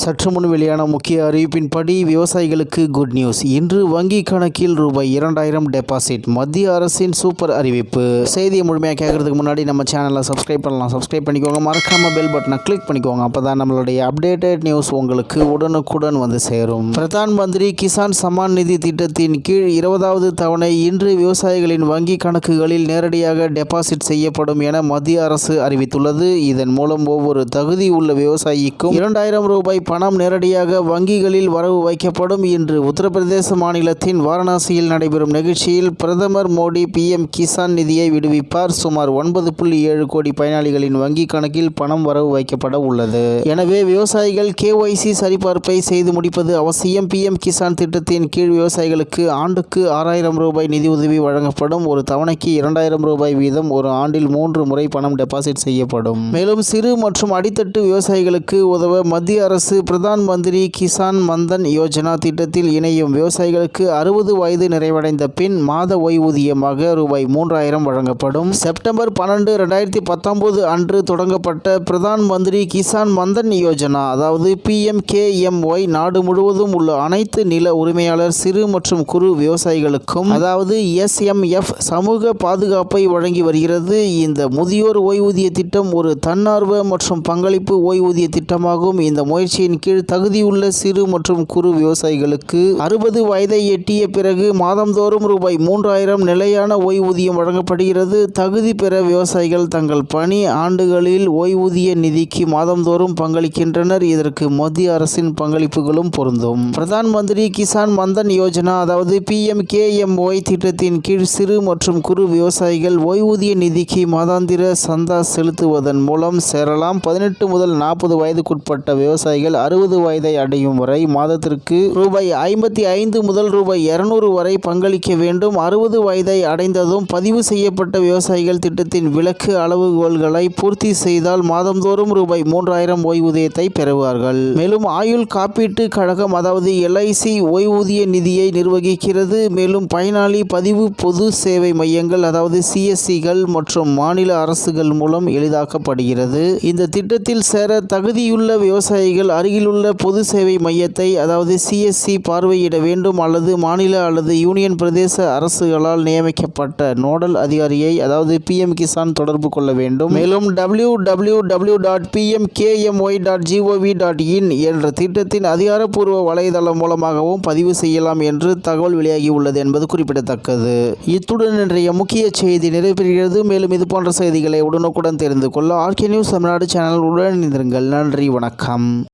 சற்று முன் வெளியான முக்கிய அறிவிப்பின்படி விவசாயிகளுக்கு குட் நியூஸ் இன்று வங்கி கணக்கில் ரூபாய் இரண்டாயிரம் டெபாசிட் மத்திய அரசின் சூப்பர் அறிவிப்பு. செய்தியை முழுமையாக கேட்கறதுக்கு முன்னாடி நம்ம சேனலை சப்ஸ்கிரைப் பண்ணலாம். சப்ஸ்கிரைப் பண்ணிக்கோங்க. மறக்காம பெல் பட்டனை கிளிக் பண்ணிக்கோங்க. அப்போ தான் நம்மளுடைய அப்டேட்டட் நியூஸ் உங்களுக்கு உடனுக்குடன் வந்து சேரும். பிரதான் மந்திரி கிசான் சம்மான் நிதி திட்டத்தின் கீழ் இருபதாவது தவணை இன்று விவசாயிகளின் வங்கி கணக்குகளில் நேரடியாக டெபாசிட் செய்யப்படும் என மத்திய அரசு அறிவித்துள்ளது. இதன் மூலம் ஒவ்வொரு தகுதி உள்ள விவசாயிக்கும் இரண்டாயிரம் ரூபாய் பணம் நேரடியாக வங்கிகளில் வரவு வைக்கப்படும் இன்று உத்தரப்பிரதேச மாநிலத்தின் வாரணாசியில் நடைபெறும் நிகழ்ச்சியில் பிரதமர் மோடி பிஎம் கிசான் நிதியை விடுவிப்பார். சுமார் ஒன்பது புள்ளி ஏழு கோடி பயனாளிகளின் வங்கி கணக்கில் பணம் வரவு வைக்கப்பட உள்ளது. எனவே விவசாயிகள் கேஒய்சி சரிபார்ப்பை செய்து முடிப்பது அவசியம். பிஎம் கிசான் திட்டத்தின் கீழ் விவசாயிகளுக்கு ஆண்டுக்கு ஆறாயிரம் ரூபாய் நிதியுதவி வழங்கப்படும். ஒரு தவணைக்கு இரண்டாயிரம் ரூபாய் வீதம் ஒரு ஆண்டில் மூன்று முறை பணம் டெபாசிட் செய்யப்படும். மேலும் சிறு மற்றும் அடித்தட்டு விவசாயிகளுக்கு உதவ மத்திய அரசு பிரதான் மந்திரி கிசான் மந்தன் யோஜனா திட்டத்தில் இணையும் விவசாயிகளுக்கு அறுபது வயது நிறைவடைந்த பின் மாத ஓய்வூதியமாக ரூபாய் மூன்றாயிரம் வழங்கப்படும். செப்டம்பர் பன்னெண்டு ரெண்டாயிரத்தி பத்தொன்பது அன்று தொடங்கப்பட்ட பிரதான் மந்திரி கிசான் மந்தன் யோஜனா அதாவது பிஎம்கேஎம்ஒய் நாடு முழுவதும் உள்ள அனைத்து நில உரிமையாளர் சிறு மற்றும் குறு விவசாயிகளுக்கும் அதாவது எஸ்எம்எஃப் சமூக பாதுகாப்பை வழங்கி வருகிறது. இந்த முதியோர் ஓய்வூதிய திட்டம் ஒரு தன்னார்வ மற்றும் பங்களிப்பு ஓய்வூதிய திட்டமாகும். இந்த திட்டத்தின் கீழ் தகுதியுள்ள சிறு மற்றும் குறு விவசாயிகளுக்கு அறுபது வயதை எட்டிய பிறகு மாதந்தோறும் ரூபாய் மூன்றாயிரம் நிலையான ஓய்வூதியம் வழங்கப்படுகிறது. தகுதி பெற விவசாயிகள் தங்கள் பணி ஆண்டுகளில் ஓய்வூதிய நிதிக்கு மாதந்தோறும் பங்களிக்கின்றனர். இதற்கு மத்திய அரசின் பங்களிப்புகளும் பொருந்தும். பிரதான் மந்திரி கிசான் மந்தன் யோஜனா அதாவது பிஎம்கேஎம்ஒய் திட்டத்தின் கீழ் சிறு மற்றும் குறு விவசாயிகள் ஓய்வூதிய நிதிக்கு மாதாந்திர சந்தா செலுத்துவதன் மூலம் சேரலாம். பதினெட்டு முதல் நாற்பது வயதுக்குட்பட்ட விவசாயிகள் அறுபது வயதை அடையும் வரை மாதத்திற்கு ரூபாய் ஐம்பத்தி ஐந்து முதல் ரூபாய் இருநூறு வரை பங்களிக்க வேண்டும். அறுபது வயதை அடைந்ததும் பதிவு செய்யப்பட்ட விவசாயிகள் திட்டத்தின் விலக்கு அளவுகோல்களை பூர்த்தி செய்தால் மாதந்தோறும் ரூபாய் மூன்றாயிரம் ஓய்வூதியத்தை பெறுவார்கள். மேலும் ஆயுள் காப்பீட்டு கழகம் அதாவது எல்ஐசி ஓய்வூதிய நிதியை நிர்வகிக்கிறது. மேலும் பயனாளி பதிவு பொது சேவை மையங்கள் அதாவது சிஎஸ்சிகள் மற்றும் மாநில அரசுகள் மூலம் எளிதாக்கப்படுகிறது. இந்த திட்டத்தில் சேர தகுதியுள்ள விவசாயிகள் அருகிலுள்ள பொது சேவை மையத்தை அதாவது சிஎஸ்சி பார்வையிட வேண்டும் அல்லது மாநில அல்லது யூனியன் பிரதேச அரசுகளால் நியமிக்கப்பட்ட நோடல் அதிகாரியை அதாவது பிஎம் கிசான் தொடர்பு கொள்ள வேண்டும். மேலும் W W W dot PM KMY dot GOV dot in என்ற திட்டத்தின் அதிகாரப்பூர்வ வலைதளம் மூலமாகவும் பதிவு செய்யலாம் என்று தகவல் வெளியாகியுள்ளது என்பது குறிப்பிடத்தக்கது. இத்துடன் இன்றைய முக்கிய செய்தி நிறைவேறுகிறது மேலும் இது போன்ற செய்திகளை உடனுக்குடன் தெரிந்து கொள்ள ஆர்கே நியூஸ் தமிழ்நாடு சேனல் உடன் இணைந்திருங்கள். நன்றி வணக்கம்.